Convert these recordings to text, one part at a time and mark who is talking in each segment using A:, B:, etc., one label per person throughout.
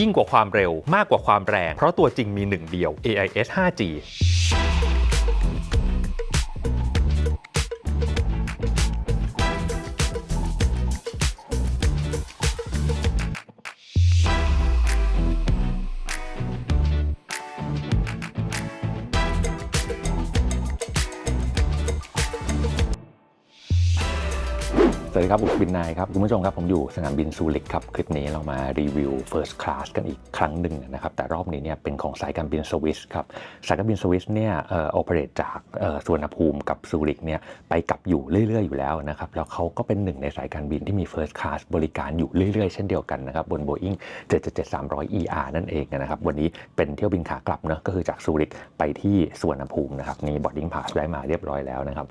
A: ยิ่งกว่าความเร็วมากกว่าความแรง เพราะตัวจริงมีหนึ่งเดียว AIS 5G
B: ครับบุกบินนายครับคุณผู้ชมครับผมอยู่สนามบินซูริกครับคลิปนี้เรามารีวิว First Class กันอีกครั้งหนึ่งนะครับแต่รอบนี้เนี่ยเป็นของสายการบินสวิสครับสายการบินสวิสเนี่ยเอ่อโอเปเรตจากเอ่อสุวรรณภูมิกับซูริกเนี่ยไปกลับอยู่เรื่อย ๆ อยู่แล้วนะครับแล้วเขาก็เป็นหนึ่งในสายการบินที่มี First Class บริการอยู่เรื่อยๆ เช่นเดียวกันนะครับบน Boeing 777-300 ER นั่นเองนะครับวันนี้เป็นเที่ยวบินขากลับเนอะก็คือจากซูริกไปที่สุวรรณภูมินะครับนี่ boarding pass ได้มาเรียบร้อยแล้วนะครับ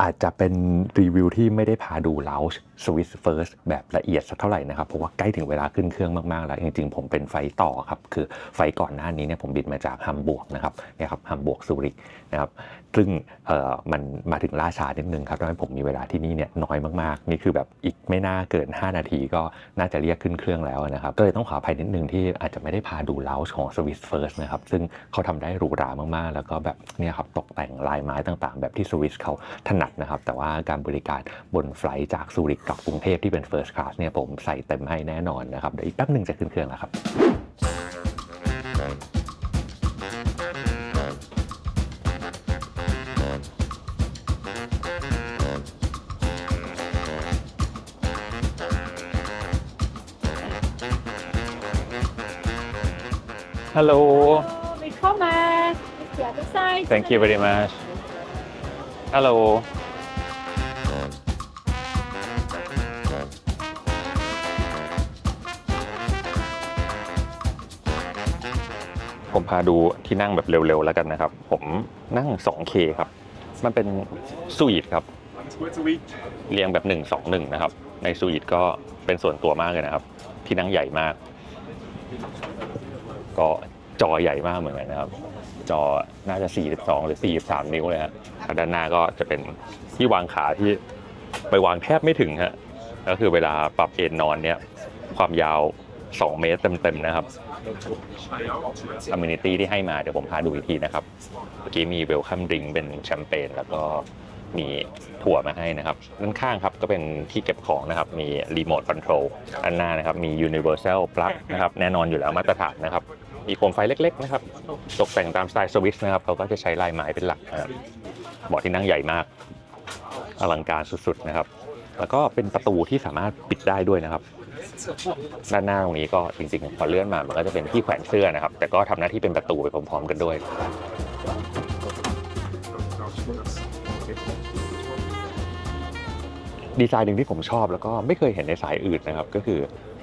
B: อาจจะเป็นรีวิวที่ไม่ได้พาดูเลาส์ สวิสเฟิร์สแบบละเอียดสักเท่าไหร่นะครับ เพราะว่าใกล้ถึงเวลาขึ้นเครื่องมาก ๆ แล้ว จริง ๆ ผมเป็นไฟต่อครับ คือไฟก่อนหน้านี้เนี่ยผมบินมาจากฮัมบวกนะครับเนี่ยครับฮัมบวกซูริกนะครับซึ่งเอ่อมันมาถึงล่าช้านิดนึงครับทำให้ผมมีเวลาที่นี่เนี่ยน้อยมาก ๆ นี่คือแบบอีกไม่น่าเกิน 5 นาทีก็น่าจะเรียกขึ้นเครื่องแล้วนะครับก็เลยต้องขออภัยนิดนึงที่อาจจะไม่ได้พาดูเลาส์ของสวิสเฟิร์สนะครับซึ่งเขาทำได้หรูหรามาก ๆ แล้วก็แบบเนี่ยครับตกแต่งลายไม้ต่าง ๆ แบบที่สวิสเขาถนัดนะครับแต่ว่าการบริการบนไฟล์จากซูริกกับกรุงเทพที่เป็น First Class เนี่ยผมใส่เต็มให้แน่นอนนะครับ เดี๋ยวอีกแป๊บหนึ่งจะขึ้นเครื่องแล้วครับ
C: Hello,
D: Willkommen. Ist die andere Seite.
C: thank you very much. Hello. ผมพาดูที่นั่งแบบเร็วๆแล้วกันนะครับ ผมนั่ง 2K ครับ มันเป็นสวีทครับ เรียงแบบ 1 2 1 นะครับ ในสวีทก็เป็นส่วนตัวมากเลยนะครับ ที่นั่งใหญ่มาก ก็จอใหญ่มากเหมือนกันนะครับ จอน่าจะ 42 หรือ 43 นิ้วเลยฮะด้านหน้าก็จะเป็นที่วางขาที่ไปวางแทบไม่ถึงฮะก็คือเวลาปรับเอนนอนเนี่ยความยาว 2 เมตรเต็มๆนะครับ a m ม n i t y ที่ให้มาเดี๋ยวผมพาดูอีกทีนะครับเมื่อกี้มีเวลคัมดริงเป็นแชมเปญแล้วก็มีถั่วมาให้นะครับด้านข้างครับก็เป็นที่เก็บของนะครับ มีรีโมทคอนโทรลอันหน้านะครับ มี Universal Plug นะครับ แน่นอนอยู่แล้วมาตรฐานนะครับ มีโคมไฟเล็กๆ นะครับ ตกแต่งตามสไตล์สวิสนะครับ เขาก็จะใช้ลายไม้เป็นหลักนะครับเบาะที่นั่งใหญ่มาก อลังการสุดๆนะครับ แล้วก็เป็นประตูที่สามารถปิดได้ด้วยนะครับ ด้านหน้าตรงนี้ก็จริงๆพอเลื่อนมามันก็จะเป็นที่แขวนเสื้อนะครับ แต่ก็ทำหน้าที่เป็นประตูไปพร้อมๆกันด้วยดีไซน์หนึ่งที่ผมชอบแล้วก็ไม่เคยเห็นในสายอื่นนะครับ ก็คือ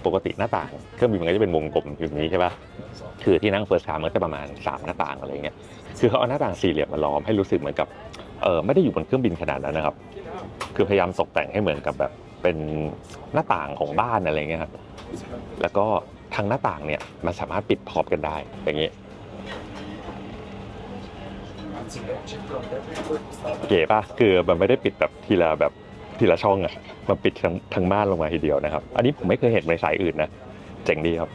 C: ปกติหน้าต่างเครื่องบินมันก็จะเป็นวงกลมแบบนี้ใช่ปะคือที่นั่งเฟิร์สคลาสมันก็จะประมาณ 3 หน้าต่างอะไรเงี้ยคือเขาเอาหน้าต่างสี่เหลี่ยมมาล้อมให้รู้สึกเหมือนกับเออไม่ได้อยู่บนเครื่องบินขนาดนั้นนะครับ คือพยายามตกแต่งให้เหมือนกับแบบ เป็นหน้าต่างของบ้านอะไรเงี้ยครับแล้วก็ทางหน้าต่างเนี่ยมันสามารถปิดพร้อมกันได้อย่างนี้เก๋ป่ะคือมันไม่ได้ปิดแบบทีละแบบทีละช่องอะมันปิดทั้งทั้งบ้านลงมาทีเดียวนะครับ อันนี้ผมไม่เคยเห็นในสายอื่นนะ เจ๋งดีครับ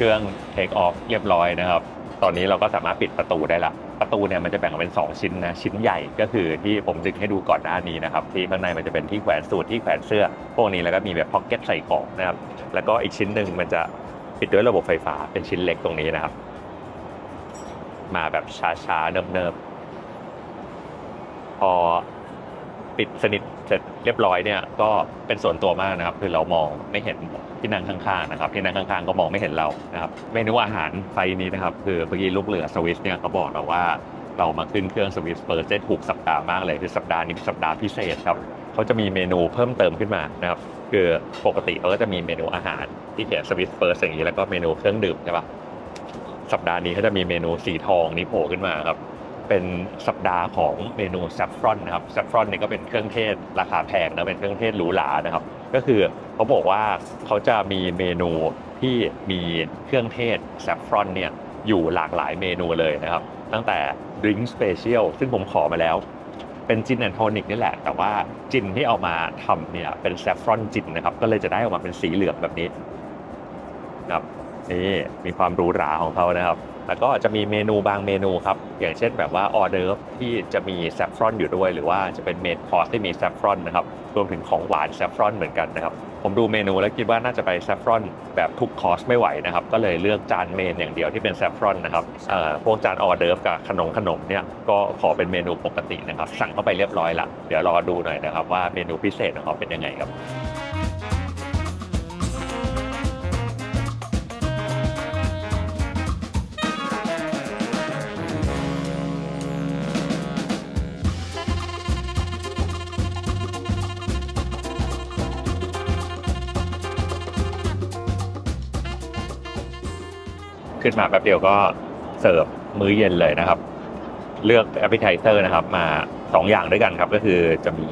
C: เครื่องเทคออฟเรียบร้อยนะครับ ตอนนี้เราก็สามารถปิดประตูได้ละประตูเนี่ยมันจะแบ่งออกเป็น 2 ชิ้นนะชิ้นใหญ่ก็คือที่ผมดึงให้ดูก่อนหน้านี้นะครับที่ข้างในมันจะเป็นที่แขวนสูทที่แขวนเสื้อ พวกนี้แล้วก็มีแบบพ็อกเก็ตใส่ของนะครับแล้วก็อีกชิ้นหนึ่งมันจะปิดด้วยระบบไฟฟ้าเป็นชิ้นเล็กตรงนี้นะครับ มาแบบช้าๆเนิบๆพอปิดสนิท เสร็จเรียบร้อยเนี่ยก็เป็นส่วนตัวมากนะครับ คือเรามองไม่เห็นที่นั่งข้างๆนะครับที่นั่งข้างๆก็มองไม่เห็นเรานะครับเมนูอาหารไฟนี้นะครับคือเมื่อกี้ลูกเรือสวิสเนี่ยเขาบอกเราว่าเรามาขึ้นเครื่องสวิสเปิร์ได้ถูกสัปดาห์มากเลยคือสัปดาห์นี้สัปดาห์พิเศษครับเขาจะมีเมนูเพิ่มเติมขึ้นมานะครับคือปกติเขาก็จะมีเมนูอาหารที่เขียนสวิสเปิร์อย่างนี้แล้วก็เมนูเครื่องดื่มใช่ปะสัปดาห์นี้เขาจะมีเมนูสีทองนี้โผล่ขึ้นมาครับ เป็นสัปดาห์ของเมนูแซฟฟรอนนะครับแซฟฟรอนเนี่ยก็เป็นเครื่องเทศราคาแพงนะเป็นเครื่องเทศหรูหรานะครับ ก็คือเขาบอกว่าเขาจะมีเมนูที่มีเครื่องเทศแซฟฟรอนเนี่ยอยู่หลากหลายเมนูเลยนะครับ ตั้งแต่ดริงก์สเปเชียลซึ่งผมขอมาแล้ว เป็นจินแอนโทนิกนี่แหละ แต่ว่าจินที่เอามาทำเนี่ยเป็นแซฟฟรอนจินนะครับ ก็เลยจะได้ออกมาเป็นสีเหลืองแบบนี้นะครับนี่มีความหรูหราของเขานะครับแล้วก็จะมีเมนูบางเมนูครับ อย่างเช่นแบบว่าออเดิร์ฟที่จะมีแซฟฟรอนอยู่ด้วย หรือว่าจะเป็นเมนคอร์สที่มีแซฟฟรอนนะครับ รวมถึงของหวานแซฟฟรอนเหมือนกันนะครับ ผมดูเมนูแล้วคิดว่าน่าจะไปแซฟฟรอนแบบทุกคอร์สไม่ไหวนะครับ ก็เลยเลือกจานเมนอย่างเดียวที่เป็นแซฟฟรอนนะครับเอ่อพวกจานออเดิร์ฟกับขนมขนมเนี่ยก็ขอเป็นเมนูปกตินะครับ สั่งเข้าไปเรียบร้อยละ เดี๋ยวรอดูหน่อยนะครับว่าเมนูพิเศษของเขาเป็นยังไงครับ ขึ้นมาแป๊บเดียวก็เสิร์ฟมื้อเย็นเลยนะครับ เลือกแอปเปิลไทเซอร์นะครับ มา 2 อย่างด้วยกันครับ ก็คือจะมี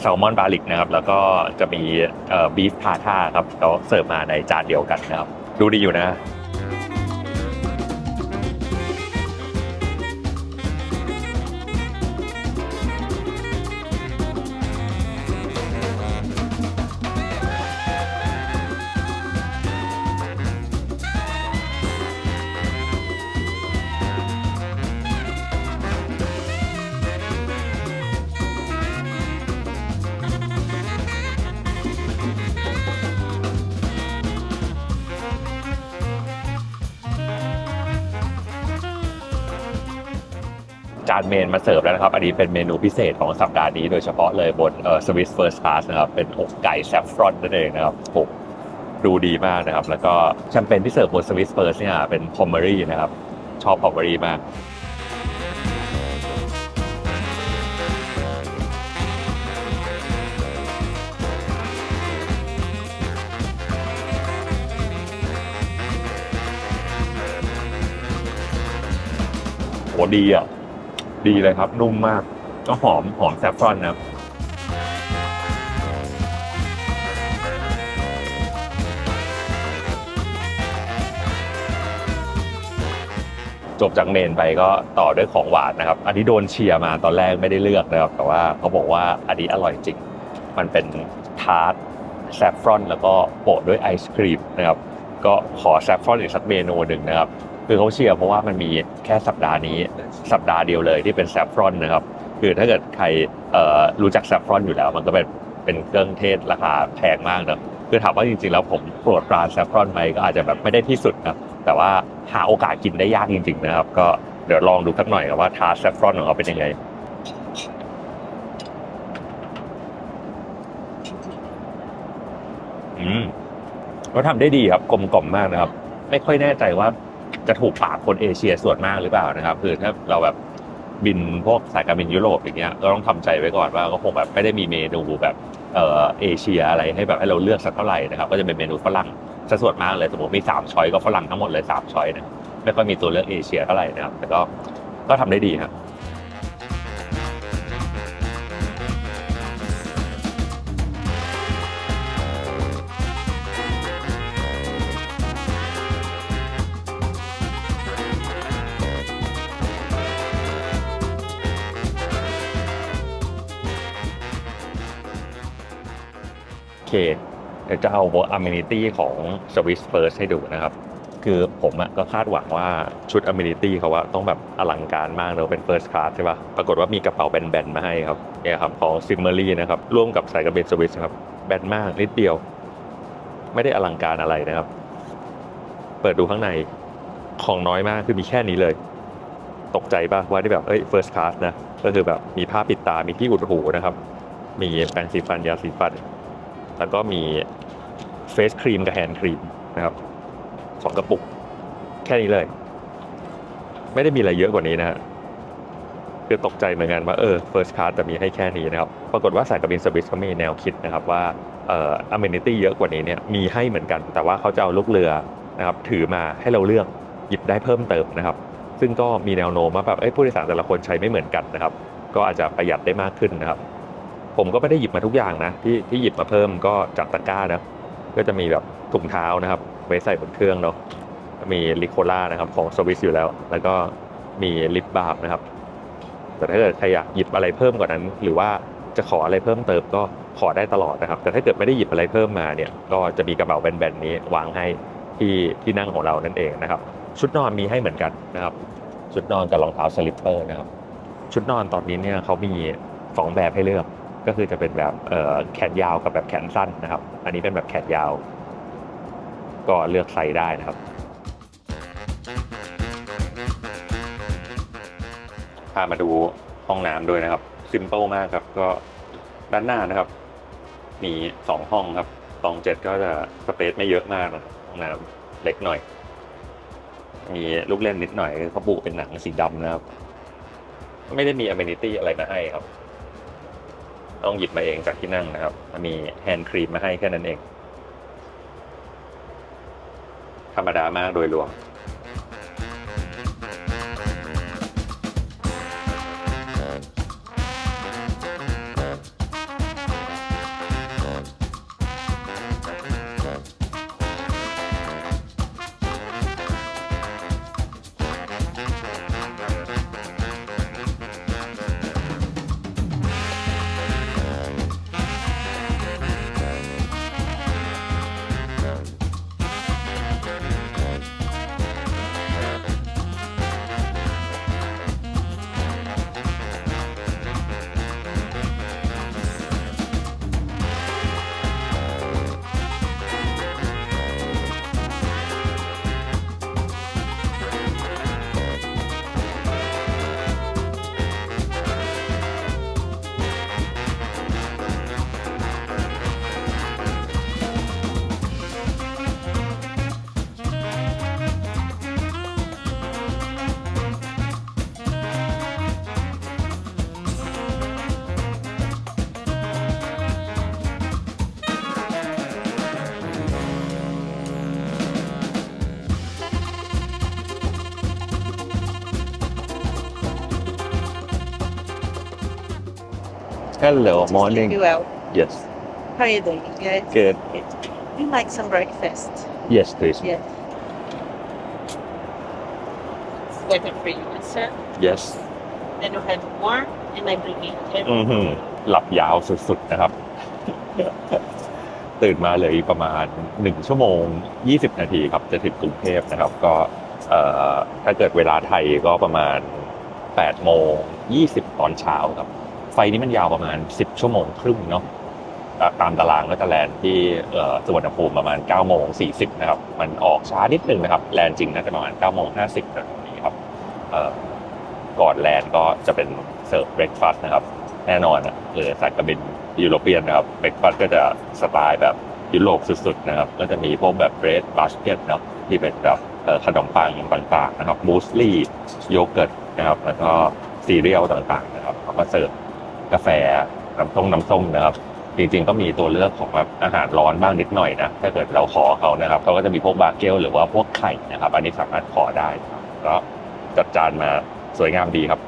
C: แซลมอนบาลิกนะครับ แล้วก็จะมีบีฟพาท่าครับเขาเสิร์ฟมาในจานเดียวกันนะครับ ดูดีอยู่นะานเมนมาเสิร์ฟแล้วนะครับ อันนี้เป็นเมนูพิเศษของสัปดาห์นี้โดยเฉพาะเลยบนเอ่อสวิสเฟิร์สคลาสนะครับ เป็นอกไก่แซฟฟรอนนั่นเองนะครับโอ้ดูดีมากนะครับ แล้วก็แชมเปญที่เสิร์ฟบนสวิสเฟิร์สเนี่ยเป็นพอมเมอรี่นะครับ ชอบพอมเมอรี่มากโหดีอะ ดีเลยครับ นุ่มมาก ก็หอมหอมแซฟฟรอนนะครับจบจากเมนไปก็ต่อด้วยของหวานนะครับ อันนี้โดนเชียร์มาตอนแรกไม่ได้เลือกนะครับ แต่ว่าเขาบอกว่าอันนี้อร่อยจริง มันเป็นทาร์ตแซฟฟรอน แล้วก็โปะด้วยไอศครีมนะครับ ก็ขอแซฟฟรอนอีกสักเมนูหนึ่งนะครับ คือเขาเชียร์เพราะว่ามันมีแค่สัปดาห์นี้สัปดาห์เดียวเลยที่เป็นแซฟฟรอนนะครับคือถ้าเกิดใครรู้จักแซฟฟรอนอยู่แล้ว มันก็เป็นเป็นเครื่องเทศราคาแพงมากนะคือถามว่าจริงๆแล้วผมโปรดปรานแซฟฟรอนไหมก็อาจจะแบบไม่ได้ที่สุดนะแต่ว่าหาโอกาสกินได้ยากจริง ๆ นะครับ ก็เดี๋ยวลองดูสักหน่อยว่าทาร์แซฟฟรอนของเขาเป็นยังไงอืมก็ทำได้ดีครับกลมกล่อมมากนะครับ ไม่ค่อยแน่ใจว่า จะถูกปากคนเอเชียส่วนมากหรือเปล่านะครับ คือถ้าเราแบบบินพวกสายการบินยุโรปอย่างเงี้ยก็ต้องทำใจไว้ก่อนว่าก็คงแบบไม่ได้มีเมนูแบบเอ่อเอเชียอะไรให้แบบให้เราเลือกสักเท่าไหร่นะครับก็จะเป็นเมนูฝรั่งซะส่วนมากเลยสมมติมีสามช้อยก็ฝรั่งทั้งหมดเลยสามช้อยนะไม่ค่อยมีตัวเลือกเอเชียเท่าไหร่นะครับแต่ก็ก็ทำได้ดีครับ โอเคเดี๋ยวจะเอา amenity ของ Swiss First ให้ดูนะครับ คือผมอะก็คาดหวังว่าชุด amenity เขาว่าต้องแบบอลังการมากเนอะเป็น first class ใช่ปะปรากฏว่ามีกระเป๋าแบนๆมาให้ครับเนี่ยครับของ s i m m e r y นะครับ ร่วมกับสายการบินสวิสครับ แบนมากนิดเดียว ไม่ได้อลังการอะไรนะครับ เปิดดูข้างในของน้อยมากคือมีแค่นี้เลย ตกใจปะว่าที่แบบเอ้ย first class นะก็คือแบบมีผ้าปิดตามีที่อุดหูนะครับ มีแปรงสีฟันยาสีฟัน แล้วก็มีเฟสครีมกับแฮนด์ครีมนะครับสองกระปุก แค่นี้เลย ไม่ได้มีอะไรเยอะกว่านี้นะฮะคือตกใจเหมือนกันว่าเออ first class จะมีให้แค่นี้นะครับ ปรากฏว่าสายการบินสวิสเขามีแนวคิดนะครับว่าเอ่อ amenity เยอะกว่านี้เนี่ยมีให้เหมือนกัน แต่ว่าเขาจะเอาลูกเรือนะครับถือมาให้เราเลือกหยิบได้เพิ่มเติมนะครับ ซึ่งก็มีแนวโน้มว่าแบบผู้โดยสารแต่ละคนใช้ไม่เหมือนกันนะครับ ก็อาจจะประหยัดได้มากขึ้นนะครับ ผมก็ไม่ได้หยิบมาทุกอย่างนะที่ที่หยิบมาเพิ่มก็จากตะกร้านะก็จะมีแบบถุงเท้านะครับไว้ใส่บนเครื่องเนาะมีลิโคล่านะครับของสวิสอยู่แล้ว แล้วก็มีลิปบาร์นะครับ แต่ถ้าเกิดใครอยากหยิบอะไรเพิ่มกว่านั้น หรือว่าจะขออะไรเพิ่มเติมก็ขอได้ตลอดนะครับ แต่ถ้าเกิดไม่ได้หยิบอะไรเพิ่มมาเนี่ยก็จะมีกระเป๋าแบนๆนี้วางให้ที่ที่นั่งของเรานั่นเองนะครับ ชุดนอนมีให้เหมือนกันนะครับ ชุดนอนกับรองเท้าสลิปเปอร์นะครับ ชุดนอนตอนนี้เนี่ยเขามีสองแบบให้เลือก ก็คือจะเป็นแบบแขนยาวกับแบบแขนสั้นนะครับ อันนี้เป็นแบบแขนยาว ก็เลือกไซส์ได้นะครับพามาดูห้องน้ำด้วยนะครับซิมเ l ิลมากครับก็ด้านหน้านะครับ มีสองห้องครับตองเจ็ดก็จะสเปซไม่เยอะมากนะห้องน้ำเล็กหน่อย มีลูกเล่นนิดหน่อยเขาปูเป็นหนังสีดำนะครับ ไม่ได้มีอเมนิตี้อะไรมาให้ครับ ต้องหยิบมาเองจากที่นั่งนะครับ มีแฮนด์ครีมมาให้แค่นั้นเอง ธรรมดามากโดยรวม Hello morning
E: You well.
C: Yes
E: How are you doing? Yeah.
C: good
E: You like some breakfast?
C: Yes please
E: Yeah. Waiting for you, sir.
C: Yes
E: Then you have more, and I bring it.
C: อือหือหลับยาวสุดๆนะครับ ตื่นมาเหลยอีกประมาณ 1 ชั่วโมง 20 นาทีครับ จะถึงกรุงเทพนะครับ ก็เอ่อถ้าเกิดเวลาไทยก็ประมาณ8โมง20 ตอนเช้าครับ ไฟนี้มันยาวประมาณ 10 ชั่วโมงครึ่งเนาะตามตารางก็จะแลนด์ที่เอ่อสุวรรณภูมิประมาณ9โมง40นะครับ มันออกช้านิดนึงนะครับ แลนด์จริงน่าจะประมาณ9โมง50แบบนี้ครับก่อนแลนด์ก็จะเป็นเสิร์ฟเบรกฟาสต์นะครับ แน่นอนอะหรือสายการบินยุโรเปียนนะครับเบรกฟาสต์ก็จะสไตล์แบบยุโรปสุดๆนะครับ ก็จะมีพวกแบบเบรดบาสเกตเนาะที่เป็นแบบขนมปังต่างๆนะครับมูสลี่โยเกิร์ตนะครับแล้วก็ซีเรียลต่างๆนะครับเขาก็เสิร์ฟ กาแฟน้ำส้มน้ำส้มนะครับ จริงๆก็มีตัวเลือกของแบบอาหารร้อนบ้างนิดหน่อยนะถ้าเกิดเราขอเขานะครับเขาก็จะมีพวกบาเกลหรือว่าพวกไข่นะครับ อันนี้สามารถขอได้ก็จัดจานมาสวยงามดีครับ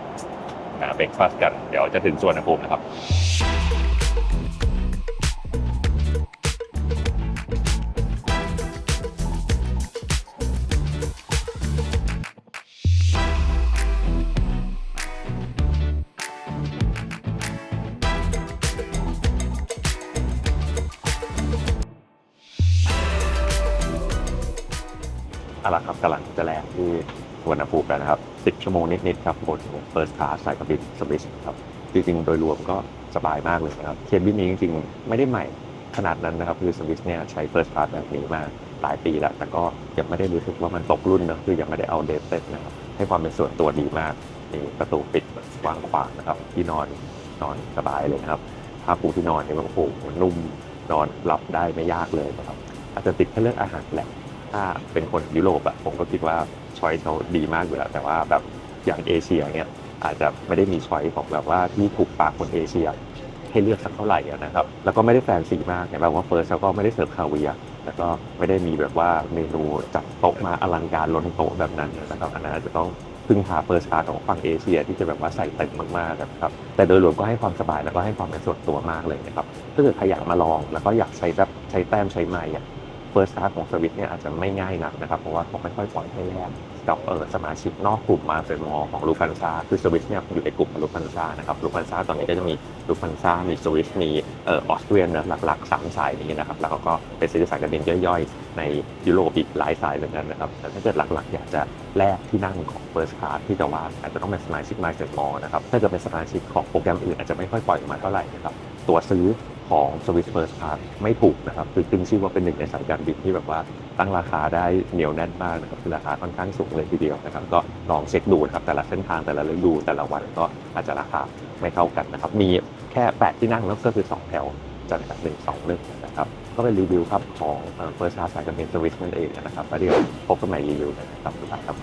C: เบรกฟาสกัน เดี๋ยวจะถึงส่วนภูมินะครับ เอาละครับกำลังจะแลนด์ที่สุวรรณภูมิแล้วนะครับ 10 ชั่วโมงนิดๆครับบนเฟิร์สคลาสสายการบินสวิสครับ จริงๆ โดยรวมก็สบายมากเลยนะครับเคบินนี้จริงๆ ไม่ได้ใหม่ขนาดนั้นนะครับ คือสวิสเนี่ยใช้เฟิร์สคลาสแบบนี้มาหลายปีแล้ว แต่ก็ยังไม่ได้รู้สึกว่ามันตกรุ่นนะคือยังไม่ได้เอาเดฟเซ็ตนะครับให้ความเป็นส่วนตัวดีมากนี่ประตูปิดกว้างขวางนะครับ ที่นอนนอนสบายเลยนะครับผ้าปูที่นอนเนี่ยมันโอ้โหนุ่มนอนหลับได้ไม่ยากเลยนะครับ อาจจะติดแค่เรื่องอาหารแหละ ถ้าเป็นคนยุโรปอะผมก็คิดว่าช้อยเขาดีมากอยู่แล้ว แต่ว่าแบบอย่างเอเชียเนี้ยอาจจะไม่ได้มีช้อยของแบบว่าที่ถูกปากคนเอเชีย ให้เลือกสักเท่าไหร่นะครับ แล้วก็ไม่ได้แฟนซีมากอย่างแบบว่าเฟิร์สเขาก็ไม่ได้เสิร์ฟคาเวียแล้วก็ไม่ได้มีแบบว่าเมนูจัดโต๊ะมาอลังการล้นโต๊ะแบบนั้นนะครับอันนั้นอาจจะต้องพึ่งพาเฟิร์สคลาสของฝั่งเอเชียที่จะแบบว่าใส่เต็มมากๆนะครับ แต่โดยรวมก็ให้ความสบายแล้วก็ให้ความเป็นส่วนตัวมากเลยนะครับถ้าเกิดใครอยากมาลองแล้วก็อยากใช้แบบใช้แต้มใช้ไม้อะ เฟิร์สคลาสของสวิตเนี่ยอาจจะไม่ง่ายนักนะครับ เพราะว่าเขาไม่ค่อยปล่อยให้แลกกับเออสมาชิกนอกกลุ่มมาเฟรมอของลูฟันซาคือสวิตเนี่ยอยู่ในกลุ่มลูฟันซานะครับลูฟันซาตอนนี้ก็จะมีลูฟันซามีสวิตมีเออออสเตรียนะหลักๆสามสายนี้นะครับ แล้วเขาก็ไปซื้อสายการบินย่อยๆ ในยุโรปอีกหลายสายเหมือนกันนะครับแต่ถ้าเกิดหลักๆ อยากจะแลกที่นั่งของ First Class ที่จะว่าอาจจะต้องเป็นสมาชิก My f r i e n d Mall นะครับถ้าเกิดเป็นสมาชิกของโปรแกรมอื่นอาจจะไม่ค่อยปล่อยออกมาเท่าไหร่นะครับตัวซื้อ ของ Swiss First Class ไม่ถูกนะครับคือขึ้นชื่อว่าเป็นหนึ่งในสายการบินที่แบบว่าตั้งราคาได้เหนียวแน่นมากนะครับคือราคาค่อนข้างสูงเลยทีเดียวนะครับก็ลองเช็คดูนะครับแต่ละเส้นทางแต่ละฤดูแต่ละวันก็อาจจะราคาไม่เท่ากันนะครับมีแค่ 8 ที่นั่งแล้วก็คือ 2 แถวจัดแบบหนึ่งสองหนึ่งนะครับก็เป็นรีวิวครับของเฟิร์สคลาสสายการบินสวิสนั่นเองนะครับแล้วเดี๋ยวพบกันใหม่รีวิวนะครับทุกท่านครับ